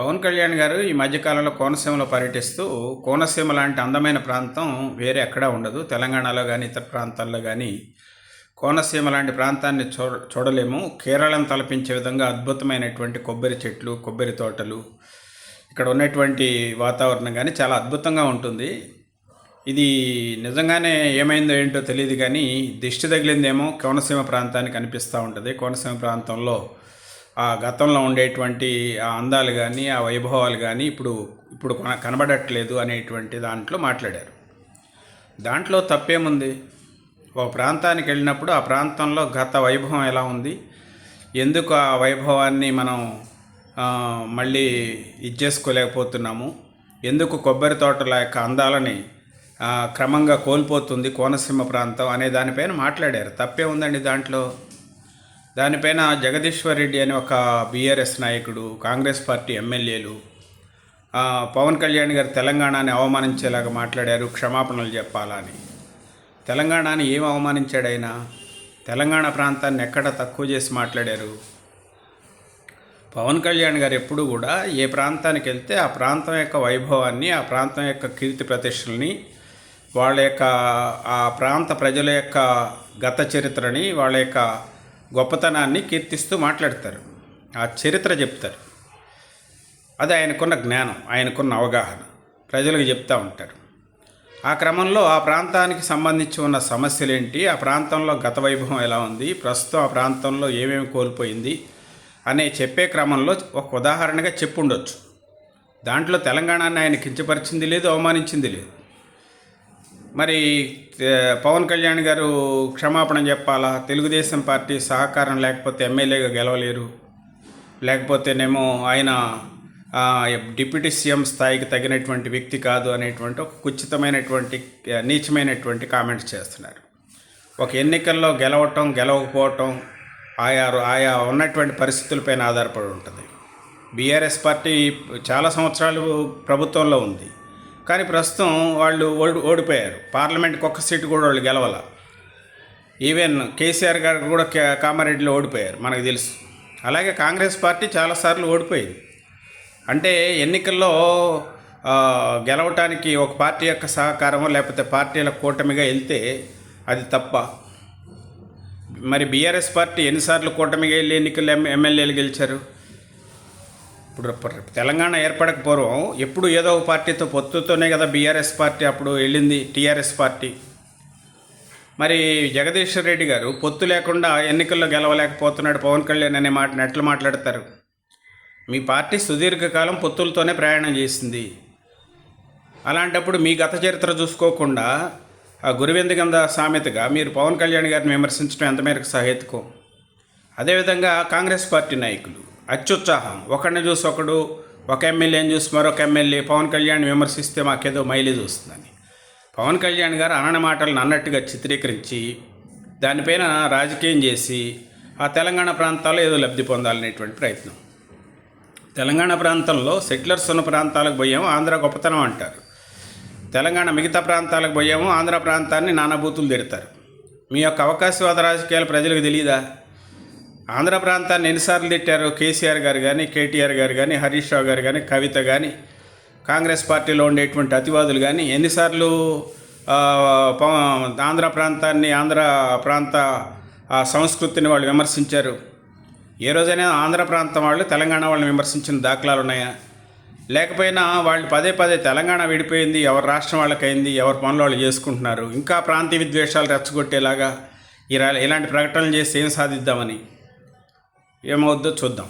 పవన్ కళ్యాణ్ గారు ఈ మధ్యకాలంలో కోనసీమలో పర్యటిస్తూ కోనసీమ లాంటి అందమైన ప్రాంతం వేరే ఎక్కడా ఉండదు. తెలంగాణలో కానీ ఇతర ప్రాంతాల్లో కానీ కోనసీమ లాంటి ప్రాంతాన్ని చూ చూడలేము. కేరళను తలపించే విధంగా అద్భుతమైనటువంటి కొబ్బరి చెట్లు కొబ్బరి తోటలు ఇక్కడ ఉన్నటువంటి వాతావరణం కానీ చాలా అద్భుతంగా ఉంటుంది. ఇది నిజంగానే ఏమైందో ఏంటో తెలియదు కానీ దిష్టి తగిలిందేమో కోనసీమ ప్రాంతానికి అనిపిస్తూ ఉంటుంది. కోనసీమ ప్రాంతంలో ఆ గతంలో ఉండేటువంటి ఆ అందాలు కానీ ఆ వైభవాలు కానీ ఇప్పుడు ఇప్పుడు కనబడట్లేదు అనేటువంటి దాంట్లో మాట్లాడారు. దాంట్లో తప్పేముంది? ఒక ప్రాంతానికి వెళ్ళినప్పుడు ఆ ప్రాంతంలో గత వైభవం ఎలా ఉంది? ఎందుకు ఆ వైభవాన్ని మనం మళ్ళీ ఇచ్చేసుకోలేకపోతున్నాము? ఎందుకు కొబ్బరి తోటల యొక్క అందాలని క్రమంగా కోల్పోతుంది కోనసీమ ప్రాంతం అనే దానిపైన మాట్లాడారు. తప్పే ఉందండి దాంట్లో? దానిపైన జగదీశ్వర్ రెడ్డి అనే ఒక బీఆర్ఎస్ నాయకుడు కాంగ్రెస్ పార్టీ ఎమ్మెల్యేలు పవన్ కళ్యాణ్ గారు తెలంగాణని అవమానించేలాగా మాట్లాడారు క్షమాపణలు చెప్పాలని. తెలంగాణని ఏం అవమానించాడైనా తెలంగాణ ప్రాంతాన్ని ఎక్కడ తక్కువ చేసి మాట్లాడారు? పవన్ కళ్యాణ్ గారు ఎప్పుడు కూడా ఏ ప్రాంతానికి వెళ్తే ఆ ప్రాంతం యొక్క వైభవాన్ని ఆ ప్రాంతం యొక్క కీర్తి ప్రతిష్టల్ని వాళ్ళ యొక్క ఆ ప్రాంత ప్రజల యొక్క గత చరిత్రని వాళ్ళ యొక్క గొప్పతనాన్ని కీర్తిస్తూ మాట్లాడతారు. ఆ చరిత్ర చెప్తారు. అది ఆయనకున్న జ్ఞానం ఆయనకున్న అవగాహన. ప్రజలకు చెప్తూ ఉంటారు. ఆ క్రమంలో ఆ ప్రాంతానికి సంబంధించి ఉన్న సమస్యలు ఏంటి ఆ ప్రాంతంలో గత వైభవం ఎలా ఉంది? ప్రస్తుతం ఆ ప్రాంతంలో ఏమేమి కోల్పోయింది? అనే చెప్పే క్రమంలో ఒక ఉదాహరణగా చెప్పుండొచ్చు. దాంట్లో తెలంగాణని ఆయన కించపరిచింది లేదు అవమానించింది లేదు. మరి పవన్ కళ్యాణ్ గారు క్షమాపణ చెప్పాలా? తెలుగుదేశం పార్టీ సహకారం లేకపోతే ఎమ్మెల్యేగా గెలవలేరు. లేకపోతేనేమో ఆయన డిప్యూటీ సీఎం స్థాయికి తగినటువంటి వ్యక్తి కాదు అనేటువంటి ఒక కుచితమైనటువంటి నీచమైనటువంటి కామెంట్స్ చేస్తున్నారు. ఒక ఎన్నికల్లో గెలవటం గెలవకపోవటం ఆయా ఆయా ఉన్నటువంటి పరిస్థితులపైన ఆధారపడి ఉంటుంది. బీఆర్ఎస్ పార్టీ చాలా సంవత్సరాలు ప్రభుత్వంలో ఉంది. కానీ ప్రస్తుతం వాళ్ళు ఓడి ఓడిపోయారు. పార్లమెంట్కి ఒక్క సీటు కూడా వాళ్ళు గెలవాల. ఈవెన్ కేసీఆర్ గారు కూడా కామారెడ్డిలో ఓడిపోయారు మనకు తెలుసు. అలాగే కాంగ్రెస్ పార్టీ చాలాసార్లు ఓడిపోయింది. అంటే ఎన్నికల్లో గెలవటానికి ఒక పార్టీ యొక్క సహకారం లేకపోతే పార్టీల కూటమిగా వెళ్తే అది తప్ప. మరి బీఆర్ఎస్ పార్టీ ఎన్నిసార్లు కూటమిగా వెళ్ళి ఎన్నికల్లో ఎమ్- ఎమ్మెల్యేలు గెలిచారు? ఇప్పుడు తెలంగాణ ఏర్పడక పూర్వం ఎప్పుడు ఏదో ఒక పార్టీతో పొత్తుతోనే కదా బీఆర్ఎస్ పార్టీ అప్పుడు వెళ్ళింది టీఆర్ఎస్ పార్టీ. మరి జగదీశ్వర్ రెడ్డి గారు పొత్తు లేకుండా ఎన్నికల్లో గెలవలేకపోతున్నాడు పవన్ కళ్యాణ్ అనే మాట నెట్లు మాట్లాడతారు. మీ పార్టీ సుదీర్ఘకాలం పొత్తులతోనే ప్రయాణం చేసింది. అలాంటప్పుడు మీ గత చరిత్ర చూసుకోకుండా ఆ గురువిందగంధ సామెతగా మీరు పవన్ కళ్యాణ్ గారిని విమర్శించడం ఎంత మేరకు సహేతుకం? అదేవిధంగా కాంగ్రెస్ పార్టీ నాయకులు అత్యుత్సాహం. ఒకడిని చూసి ఒకడు ఒక ఎమ్మెల్యేని చూసి మరొక ఎమ్మెల్యే పవన్ కళ్యాణ్ విమర్శిస్తే మాకేదో మైలేజ్ వస్తుందని. పవన్ కళ్యాణ్ గారు అనని మాటలను అన్నట్టుగా చిత్రీకరించి దానిపైన రాజకీయం చేసి ఆ తెలంగాణ ప్రాంతాల్లో ఏదో లబ్ధి పొందాలనేటువంటి ప్రయత్నం. తెలంగాణ ప్రాంతంలో సెటిలర్స్ ఉన్న ప్రాంతాలకు పోయాము ఆంధ్ర గొప్పతనం అంటారు. తెలంగాణ మిగతా ప్రాంతాలకు పోయాము ఆంధ్ర ప్రాంతాన్ని నానాబూతులు తిడతారు. మీ యొక్క అవకాశవాద రాజకీయాలు ప్రజలకు తెలియదా? ఆంధ్ర ప్రాంతాన్ని ఎన్నిసార్లు తిట్టారు? కేసీఆర్ గారు కానీ కేటీఆర్ గారు కానీ హరీష్ రావు గారు కానీ కవిత కానీ కాంగ్రెస్ పార్టీలో ఉండేటువంటి అతివాదులు కానీ ఎన్నిసార్లు ఆంధ్ర ప్రాంతాన్ని ఆంధ్ర ప్రాంత సంస్కృతిని వాళ్ళు విమర్శించారు? ఏ రోజైనా ఆంధ్ర ప్రాంతం వాళ్ళు తెలంగాణ వాళ్ళని విమర్శించిన దాఖలాలు ఉన్నాయా? లేకపోయినా వాళ్ళు పదే పదే తెలంగాణ విడిపోయింది ఎవరి రాష్ట్రం వాళ్ళకైంది ఎవరి పనులు వాళ్ళు చేసుకుంటున్నారు? ఇంకా ప్రాంతీయ విద్వేషాలు రెచ్చగొట్టేలాగా ఇలా ఇలాంటి ప్రకటనలు చేసి ఏం సాధిద్దామని? ఏమవుద్దో చూద్దాం.